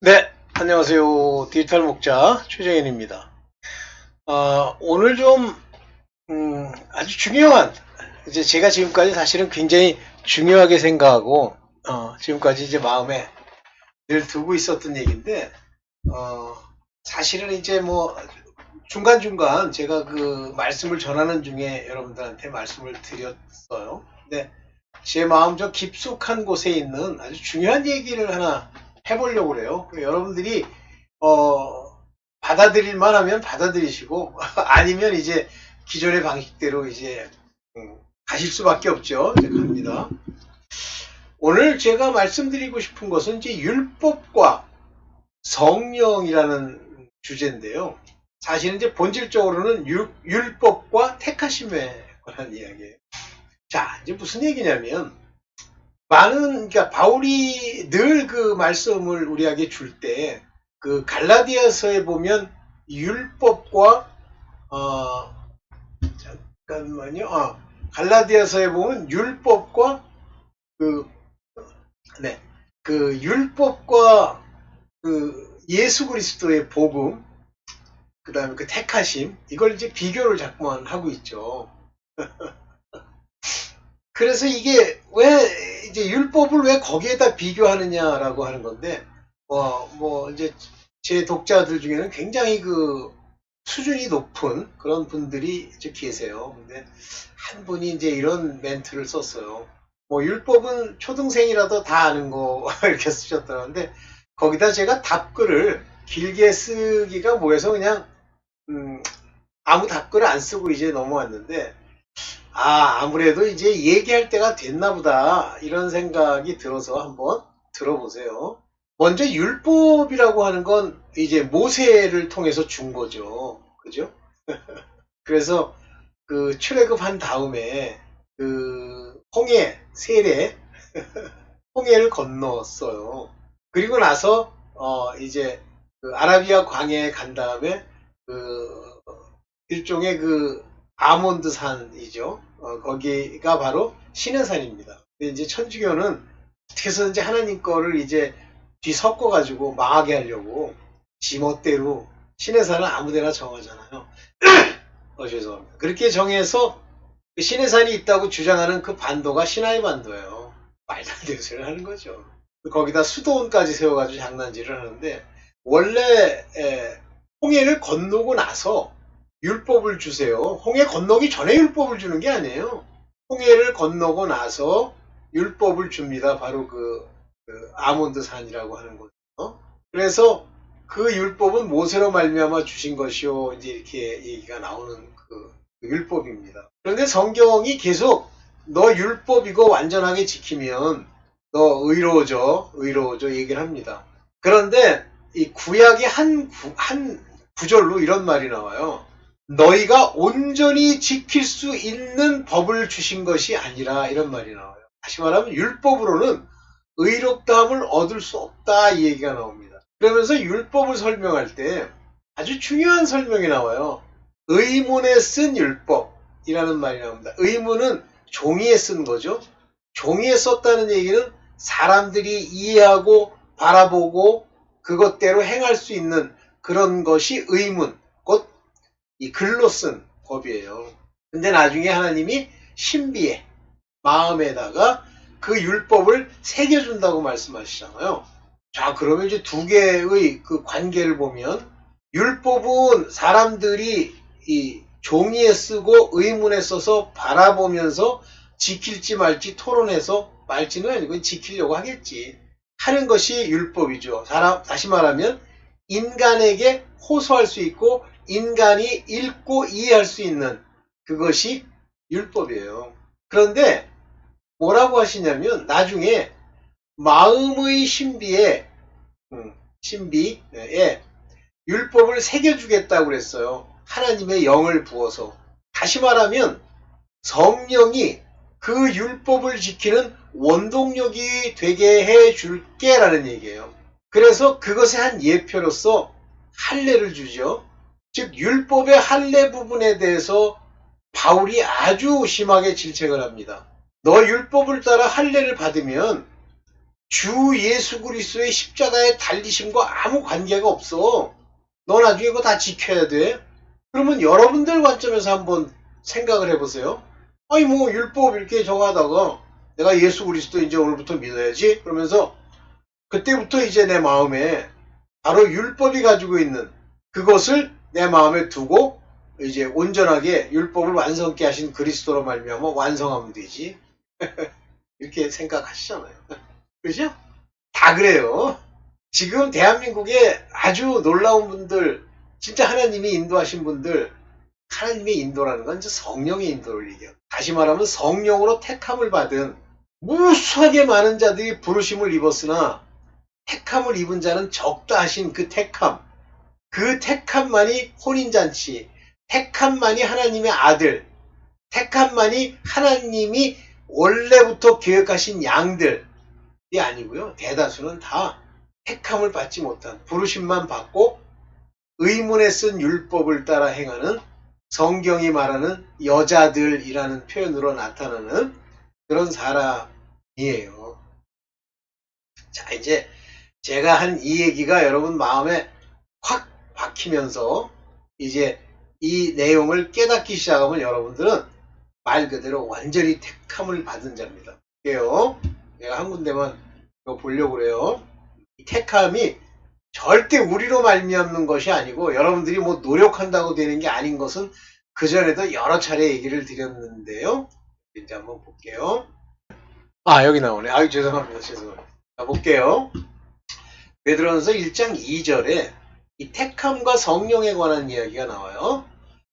네, 안녕하세요. 디지털 목자 최정현입니다. 어, 오늘 좀 음, 아주 중요한 이제 제가 지금까지 사실은 굉장히 중요하게 생각하고 어, 지금까지 이제 마음에 늘 두고 있었던 얘기인데 어, 사실은 이제 뭐 중간 중간 제가 그 말씀을 전하는 중에 여러분들한테 말씀을 드렸어요. 근데 제 마음 저 깊숙한 곳에 있는 아주 중요한 얘기를 하나 해보려고 그래요. 그 여러분들이 어, 받아들일 만하면 받아들이시고 아니면 이제 기존의 방식대로 이제 음, 가실 수밖에 없죠. 이제 갑니다. 오늘 제가 말씀드리고 싶은 것은 이제 율법과 성령이라는 주제인데요. 사실은 이제 본질적으로는 율, 율법과 택하심에 관한 이야기예요. 자, 이제 무슨 얘기냐면 많은 그러니까 바울이 늘 그 말씀을 우리에게 줄 때 그 갈라디아서에 보면 율법과 어 잠깐만요. 아, 갈라디아서에 보면 율법과 그 네. 그 율법과 그 예수 그리스도의 복음 그다음에 그 택하심 이걸 이제 비교를 자꾸만 하고 있죠. 그래서 이게 왜 이제 율법을 왜 거기에다 비교하느냐라고 하는 건데 어, 뭐 이제 제 독자들 중에는 굉장히 그 수준이 높은 그런 분들이 이제 계세요. 근데 한 분이 이제 이런 멘트를 썼어요. 뭐 율법은 초등생이라도 다 아는 거 이렇게 쓰셨다는데 거기다 제가 답글을 길게 쓰기가 뭐해서 그냥 음, 아무 답글을 안 쓰고 이제 넘어왔는데 아, 아무래도 이제 얘기할 때가 됐나 보다. 이런 생각이 들어서 한번 들어보세요. 먼저 율법이라고 하는 건 이제 모세를 통해서 준 거죠. 그죠? 그래서 그 출애굽한 다음에 그 홍해, 세례, 홍해를 건넜어요. 그리고 나서 어 이제 그 아라비아 광해에 간 다음에 그 일종의 그 아몬드 산이죠. 어, 거기가 바로 신의 산입니다. 근데 이제 천주교는 어떻게 해서든지 하나님 거를 이제 뒤섞어 가지고 망하게 하려고 지멋대로 신의 산은 아무데나 정하잖아요. 어, 죄송합니다. 그렇게 정해서 그 신의 산이 있다고 주장하는 그 반도가 신하의 반도예요. 말도 안 되는 소리를 하는 거죠. 거기다 수도원까지 세워가지고 장난질을 하는데 원래 에, 홍해를 건너고 나서 율법을 주세요. 홍해 건너기 전에 율법을 주는 게 아니에요. 홍해를 건너고 나서 율법을 줍니다. 바로 그, 그 아몬드 산이라고 하는 거죠. 그래서 그 율법은 모세로 말미암아 주신 것이요. 이제 이렇게 얘기가 나오는 그, 그 율법입니다. 그런데 성경이 계속 너 율법 이거 완전하게 지키면 너 의로워져, 의로워져 얘기를 합니다. 그런데 이 구약의 한, 구, 한 구절로 이런 말이 나와요. 너희가 온전히 지킬 수 있는 법을 주신 것이 아니라 이런 말이 나와요. 다시 말하면 율법으로는 의롭다함을 얻을 수 없다 이 얘기가 나옵니다. 그러면서 율법을 설명할 때 아주 중요한 설명이 나와요. 의문에 쓴 율법이라는 말이 나옵니다. 의문은 종이에 쓴 거죠. 종이에 썼다는 얘기는 사람들이 이해하고 바라보고 그것대로 행할 수 있는 그런 것이 의문, 이 글로 쓴 법이에요. 근데 나중에 하나님이 신비에 마음에다가 그 율법을 새겨준다고 말씀하시잖아요. 자, 그러면 이제 두 개의 그 관계를 보면 율법은 사람들이 이 종이에 쓰고 의문에 써서 바라보면서 지킬지 말지 토론해서 말지는 아니고 지키려고 하겠지. 하는 것이 율법이죠. 사람, 다시 말하면 인간에게 호소할 수 있고 인간이 읽고 이해할 수 있는 그것이 율법이에요. 그런데 뭐라고 하시냐면 나중에 마음의 신비에 음, 신비에 율법을 새겨주겠다고 그랬어요. 하나님의 영을 부어서 다시 말하면 성령이 그 율법을 지키는 원동력이 되게 해줄게라는 얘기예요. 그래서 그것의 한 예표로서 할례를 주죠. 즉 율법의 할례 부분에 대해서 바울이 아주 심하게 질책을 합니다. 너 율법을 따라 할례를 받으면 주 예수 그리스도의 십자가의 달리심과 아무 관계가 없어. 너 나중에 그거 다 지켜야 돼. 그러면 여러분들 관점에서 한번 생각을 해보세요. 아니 뭐 율법 이렇게 정하다가 내가 예수 그리스도 이제 오늘부터 믿어야지 그러면서 그때부터 이제 내 마음에 바로 율법이 가지고 있는 그것을 내 마음에 두고 이제 온전하게 율법을 완성케 하신 그리스도로 말미암아 완성하면 되지. 이렇게 생각하시잖아요. 그죠? 다 그래요. 지금 대한민국에 아주 놀라운 분들, 진짜 하나님이 인도하신 분들, 하나님의 인도라는 건 이제 성령의 인도를 얘기해요. 다시 말하면 성령으로 택함을 받은 무수하게 많은 자들이 부르심을 입었으나 택함을 입은 자는 적다 하신 그 택함, 그 택함만이 혼인잔치, 택함만이 하나님의 아들, 택함만이 하나님이 원래부터 계획하신 양들이 아니고요. 대다수는 다 택함을 받지 못한 부르심만 받고 의문에 쓴 율법을 따라 행하는 성경이 말하는 여자들이라는 표현으로 나타나는 그런 사람이에요. 자, 이제 제가 한 이 얘기가 여러분 마음에 확 박히면서 이제 이 내용을 깨닫기 시작하면 여러분들은 말 그대로 완전히 택함을 받은 자입니다. 볼게요. 내가 한 군데만 보려고 그래요. 이 택함이 절대 우리로 말미암는 것이 아니고 여러분들이 뭐 노력한다고 되는 게 아닌 것은 그 전에도 여러 차례 얘기를 드렸는데요. 이제 한번 볼게요. 아 여기 나오네. 아유 죄송합니다. 죄송합니다. 자 볼게요. 베드로전서 1장 2절에 이 택함과 성령에 관한 이야기가 나와요.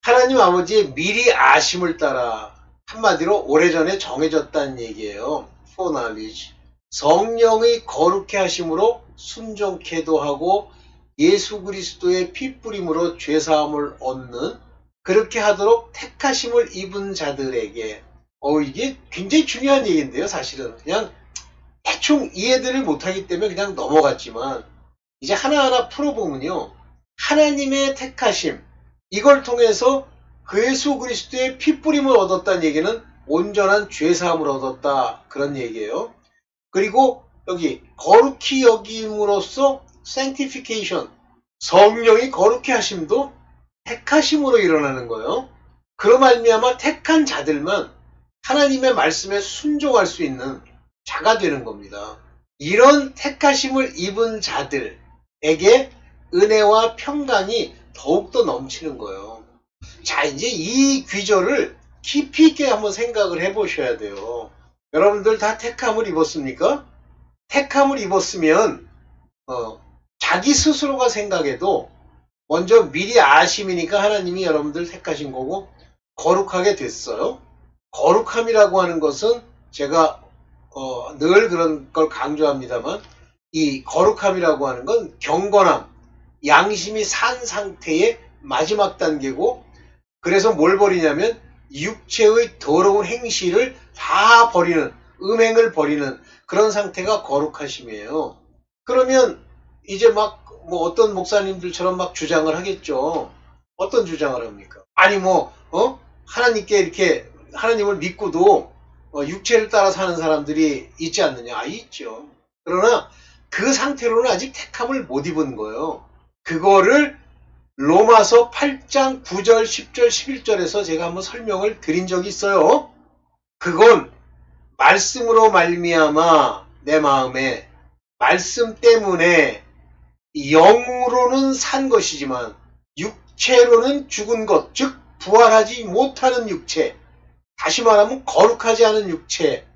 하나님 아버지의 미리 아심을 따라 한마디로 오래전에 정해졌다는 얘기예요. foreknowledge. 성령의 거룩해 하심으로 순종케도 하고 예수 그리스도의 피 뿌림으로 죄 사함을 얻는 그렇게 하도록 택하심을 입은 자들에게 어 이게 굉장히 중요한 얘기인데요. 사실은 그냥 대충 이해들을 못하기 때문에 그냥 넘어갔지만 이제 하나하나 풀어보면요. 하나님의 택하심 이걸 통해서 그 예수 그리스도의 피뿌림을 얻었다는 얘기는 온전한 죄사함을 얻었다 그런 얘기예요. 그리고 여기 거룩히 여김으로써 sanctification 성령이 거룩히 하심도 택하심으로 일어나는 거예요. 그로 말미암아 택한 자들만 하나님의 말씀에 순종할 수 있는 자가 되는 겁니다. 이런 택하심을 입은 자들 에게 은혜와 평강이 더욱더 넘치는 거예요. 자, 이제 이 귀절을 깊이 있게 한번 생각을 해 보셔야 돼요. 여러분들 다 택함을 입었습니까? 택함을 입었으면, 어, 자기 스스로가 생각해도 먼저 미리 아심이니까 하나님이 여러분들 택하신 거고, 거룩하게 됐어요. 거룩함이라고 하는 것은 제가 어, 늘 그런 걸 강조합니다만 이 거룩함이라고 하는 건 경건함, 양심이 산 상태의 마지막 단계고 그래서 뭘 버리냐면 육체의 더러운 행실을 다 버리는 음행을 버리는 그런 상태가 거룩하심이에요. 그러면 이제 막 뭐 어떤 목사님들처럼 막 주장을 하겠죠. 어떤 주장을 합니까? 아니 뭐 어? 하나님께 이렇게 하나님을 믿고도 어, 육체를 따라 사는 사람들이 있지 않느냐? 아, 있죠. 그러나 그 상태로는 아직 택함을 못 입은 거예요. 그거를 로마서 8장 9절, 10절, 11절에서 제가 한번 설명을 드린 적이 있어요. 그건 말씀으로 말미암아 내 마음에 말씀 때문에 영으로는 산 것이지만 육체로는 죽은 것, 즉 부활하지 못하는 육체, 다시 말하면 거룩하지 않은 육체,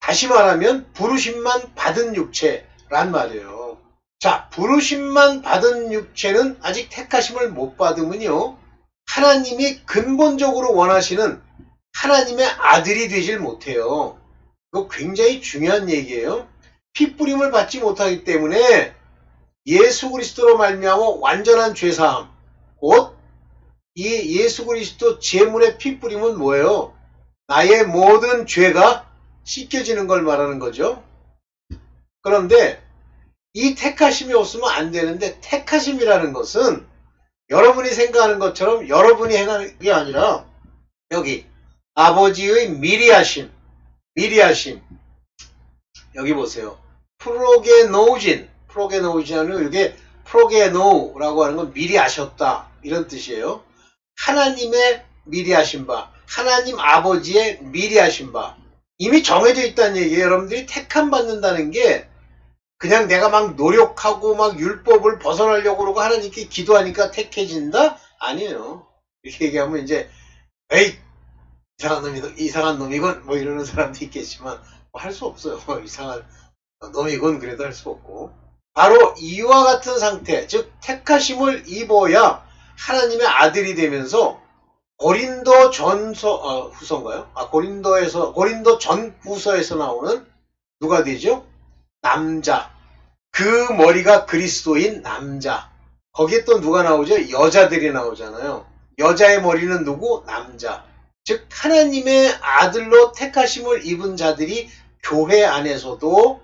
다시 말하면 부르심만 받은 육체 란 말이에요. 자, 부르심만 받은 육체는 아직 택하심을 못 받으면요. 하나님이 근본적으로 원하시는 하나님의 아들이 되질 못해요. 이거 굉장히 중요한 얘기예요. 피 뿌림을 받지 못하기 때문에 예수 그리스도로 말미암아 완전한 죄사함, 곧 이 예수 그리스도 제물의 피 뿌림은 뭐예요? 나의 모든 죄가 씻겨지는 걸 말하는 거죠. 그런데 이 택하심이 없으면 안 되는데 택하심이라는 것은 여러분이 생각하는 것처럼 여러분이 행하는 게 아니라 여기 아버지의 미리 하심, 미리 하심. 여기 보세요. 프로게노진, 프로게노진은 이게 프로게노라고 하는 건 미리 아셨다 이런 뜻이에요. 하나님의 미리 하신 바, 하나님 아버지의 미리 하신 바 이미 정해져 있다는 얘기예요. 여러분들이 택함 받는다는 게 그냥 내가 막 노력하고 막 율법을 벗어나려고 그러고 하나님께 기도하니까 택해진다? 아니에요. 이렇게 얘기하면 이제 에이 이상한 놈이 이상한 놈이건 뭐 이러는 사람도 있겠지만 뭐 할수 없어요. 이상한 놈이건 그래도 할 수 없고 바로 이와 같은 상태 즉 택하심을 입어야 하나님의 아들이 되면서 고린도 전서 어, 후서인가요? 아 고린도에서 고린도 전 후서에서 나오는 누가 되죠? 남자. 그 머리가 그리스도인 남자. 거기에 또 누가 나오죠? 여자들이 나오잖아요. 여자의 머리는 누구? 남자. 즉 하나님의 아들로 택하심을 입은 자들이 교회 안에서도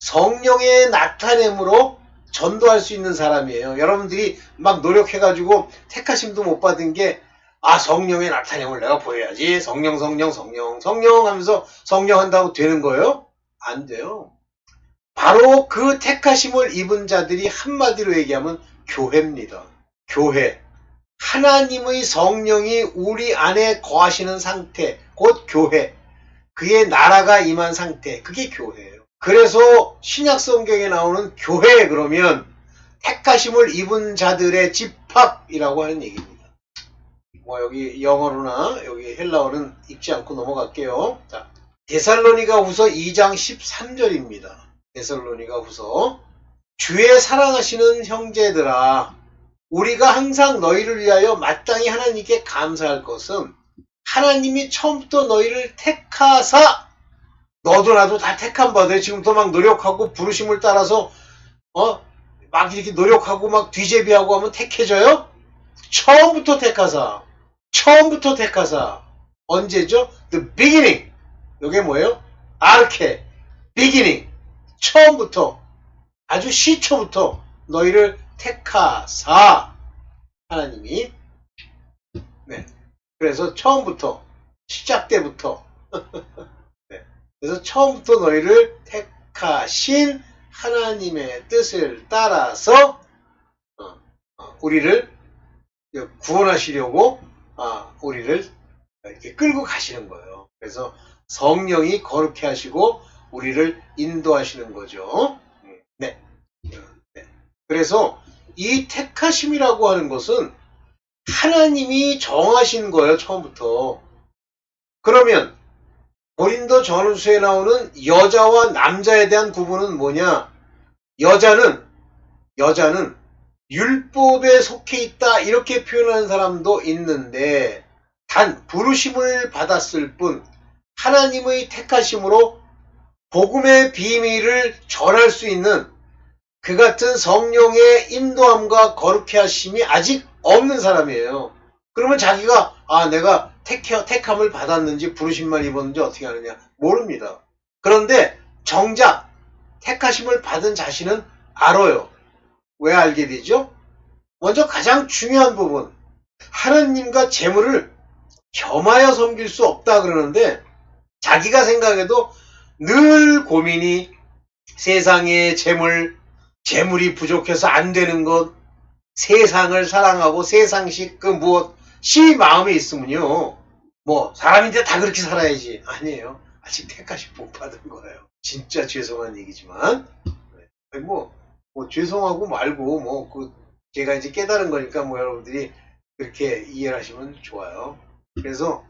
성령의 나타냄으로 전도할 수 있는 사람이에요. 여러분들이 막 노력해가지고 택하심도 못 받은 게, 아, 성령의 나타냄을 내가 보여야지. 성령, 성령, 성령, 성령 하면서 성령 한다고 되는 거예요? 안 돼요. 바로 그 택하심을 입은 자들이 한마디로 얘기하면 교회입니다. 교회. 하나님의 성령이 우리 안에 거하시는 상태, 곧 교회. 그의 나라가 임한 상태, 그게 교회예요. 그래서 신약 성경에 나오는 교회 그러면 택하심을 입은 자들의 집합이라고 하는 얘기입니다. 뭐 여기 영어로나 여기 헬라어는 읽지 않고 넘어갈게요. 자, 데살로니가 후서 2장 13절입니다. 데살로니가 후서 주의 사랑하시는 형제들아 우리가 항상 너희를 위하여 마땅히 하나님께 감사할 것은 하나님이 처음부터 너희를 택하사 너도 나도 다 택한 바돼 지금부터 막 노력하고 부르심을 따라서 어 막 이렇게 노력하고 막 뒤제비하고 하면 택해져요? 처음부터 택하사 처음부터 택하사. 언제죠? The beginning. 이게 뭐예요? 아르케 beginning. 처음부터. 아주 시초부터 너희를 택하사. 하나님이. 네. 그래서 처음부터 시작 때부터. 네. 그래서 처음부터 너희를 택하신 하나님의 뜻을 따라서 어, 어, 우리를 구원하시려고 아, 우리를 이렇게 끌고 가시는 거예요. 그래서 성령이 거룩해 하시고 우리를 인도하시는 거죠. 네. 네. 그래서 이 택하심이라고 하는 것은 하나님이 정하신 거예요, 처음부터. 그러면 고린도 전후서에 나오는 여자와 남자에 대한 구분은 뭐냐? 여자는 여자는 율법에 속해 있다 이렇게 표현하는 사람도 있는데 단 부르심을 받았을 뿐 하나님의 택하심으로 복음의 비밀을 전할 수 있는 그 같은 성령의 인도함과 거룩해 하심이 아직 없는 사람이에요. 그러면 자기가 아 내가 택해, 택함을 받았는지 부르심만 입었는지 어떻게 하느냐 모릅니다. 그런데 정작 택하심을 받은 자신은 알아요. 왜 알게 되죠? 먼저 가장 중요한 부분 하나님과 재물을 겸하여 섬길 수 없다 그러는데 자기가 생각해도 늘 고민이 세상의 재물, 재물이 부족해서 안 되는 것, 세상을 사랑하고 세상식 그 무엇이 마음에 있으면요. 뭐 사람인데 다 그렇게 살아야지. 아니에요. 아직 택하시 못 받은 거예요. 진짜 죄송한 얘기지만 뭐, 뭐 죄송하고 말고 뭐 그 제가 이제 깨달은 거니까 뭐 여러분들이 그렇게 이해를 하시면 좋아요. 그래서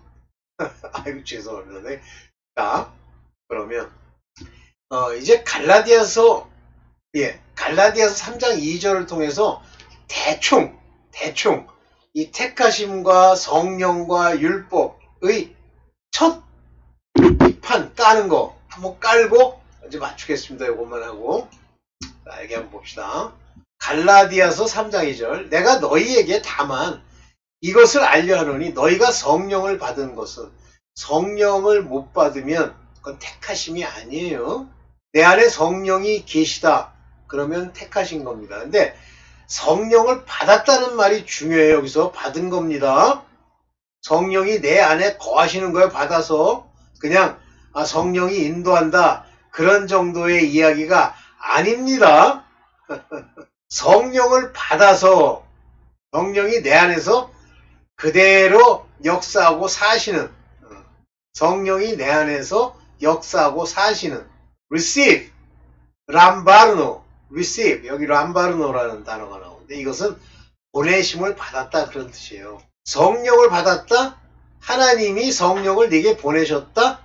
아이고 죄송합니다. 네. 자 그러면 어, 이제 갈라디아서 예 갈라디아서 3장 2절을 통해서 대충 대충 이 택하심과 성령과 율법의 첫판 까는 거 한번 깔고 이제 맞추겠습니다. 이것만 하고 자, 여기 한번 봅시다. 갈라디아서 3장 2절 내가 너희에게 다만 이것을 알려 하노니 너희가 성령을 받은 것은 성령을 못 받으면 그건 택하심이 아니에요. 내 안에 성령이 계시다. 그러면 택하신 겁니다. 근데 성령을 받았다는 말이 중요해요. 여기서 받은 겁니다. 성령이 내 안에 거하시는 거예요. 받아서 그냥 아, 성령이 인도한다. 그런 정도의 이야기가 아닙니다. 성령을 받아서 성령이 내 안에서 그대로 역사하고 사시는 어, 성령이 내 안에서 역사하고 사시는 receive 람바르노 receive 여기 람바르노라는 단어가 나오는데 이것은 보내심을 받았다 그런 뜻이에요. 성령을 받았다 하나님이 성령을 내게 보내셨다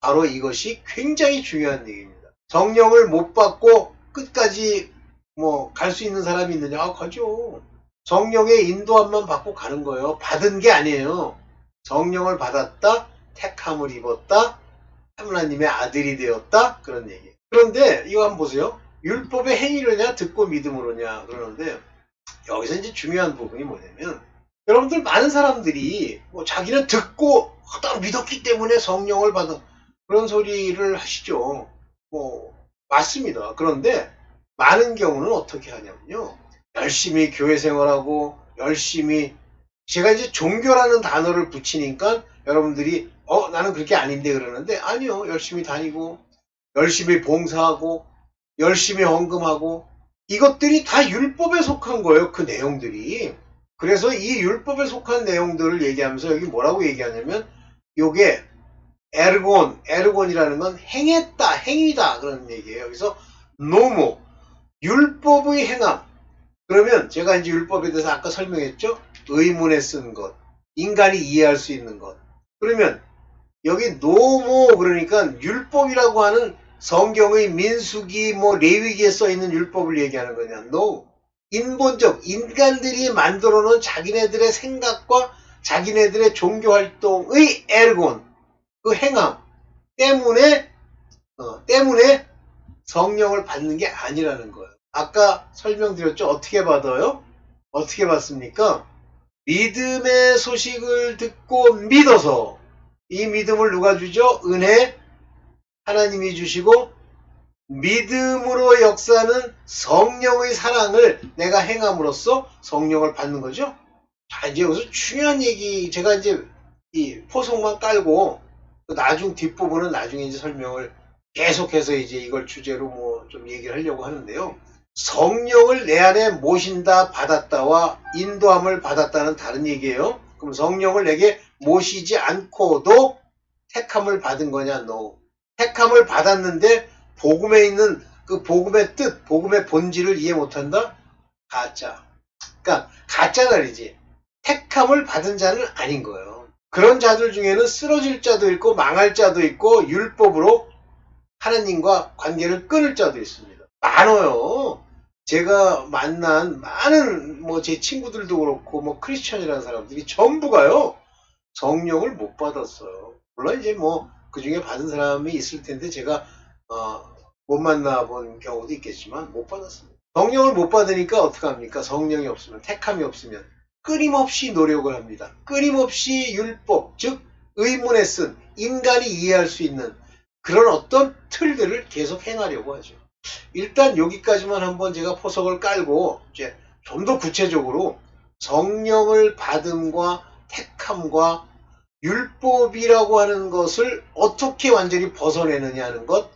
바로 이것이 굉장히 중요한 얘기입니다. 성령을 못 받고 끝까지 뭐 갈 수 있는 사람이 있느냐? 아, 가죠. 성령의 인도함만 받고 가는 거예요. 받은 게 아니에요. 성령을 받았다, 택함을 입었다, 하나님의 아들이 되었다 그런 얘기. 그런데 이거 한번 보세요. 율법의 행위로냐 듣고 믿음으로냐 그러는데 여기서 이제 중요한 부분이 뭐냐면 여러분들 많은 사람들이 뭐 자기는 듣고 딱 믿었기 때문에 성령을 받은 그런 소리를 하시죠. 뭐 맞습니다. 그런데 많은 경우는 어떻게 하냐면요. 열심히 교회 생활하고 열심히 제가 이제 종교라는 단어를 붙이니까 여러분들이 어 나는 그렇게 아닌데 그러는데 아니요 열심히 다니고 열심히 봉사하고 열심히 헌금하고 이것들이 다 율법에 속한 거예요 그 내용들이 그래서 이 율법에 속한 내용들을 얘기하면서 여기 뭐라고 얘기하냐면 요게 에르곤 에르곤이라는 건 행했다 행위다 그런 얘기예요 여기서 노모 율법의 행함 그러면 제가 이제 율법에 대해서 아까 설명했죠 의문에 쓴 것, 인간이 이해할 수 있는 것. 그러면 여기 노모 그러니까 율법이라고 하는 성경의 민수기 뭐 레위기에 써 있는 율법을 얘기하는 거냐? no. 인본적 인간들이 만들어 놓은 자기네들의 생각과 자기네들의 종교 활동의 에르곤 그 행함 때문에 어, 때문에 성령을 받는 게 아니라는 거예요. 아까 설명드렸죠. 어떻게 받아요? 어떻게 받습니까? 믿음의 소식을 듣고 믿어서 이 믿음을 누가 주죠? 은혜 하나님이 주시고 믿음으로 역사하는 성령의 사랑을 내가 행함으로써 성령을 받는 거죠. 자 이제 여기서 중요한 얘기 제가 이제 이 포석만 깔고 그 나중 뒷부분은 나중에 이제 설명을 계속해서 이제 이걸 주제로 뭐 좀 얘기를 하려고 하는데요. 성령을 내 안에 모신다 받았다와 인도함을 받았다는 다른 얘기예요. 그럼 성령을 내게 모시지 않고도 택함을 받은 거냐? No. 택함을 받았는데 복음에 있는 그 복음의 뜻, 복음의 본질을 이해 못한다? 가짜. 그러니까 가짜 말이지. 택함을 받은 자는 아닌 거예요. 그런 자들 중에는 쓰러질 자도 있고 망할 자도 있고 율법으로 하나님과 관계를 끊을 자도 있습니다. 많아요. 제가 만난 많은 뭐 제 친구들도 그렇고 뭐 크리스천이라는 사람들이 전부가요 성령을 못 받았어요. 물론 이제 뭐 그 중에 받은 사람이 있을 텐데 제가 어, 못 만나본 경우도 있겠지만 못 받았습니다. 성령을 못 받으니까 어떻게 합니까? 성령이 없으면 택함이 없으면 끊임없이 노력을 합니다. 끊임없이 율법 즉 의문에 쓴 인간이 이해할 수 있는 그런 어떤 틀들을 계속 행하려고 하죠. 일단 여기까지만 한번 제가 포석을 깔고 이제 좀 더 구체적으로 성령을 받음과 택함과 율법이라고 하는 것을 어떻게 완전히 벗어내느냐 하는 것,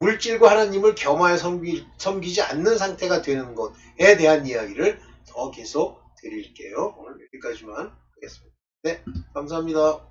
물질과 하나님을 겸하여 섬기, 섬기지 않는 상태가 되는 것에 대한 이야기를 더 계속 드릴게요. 오늘 여기까지만 하겠습니다. 네, 감사합니다.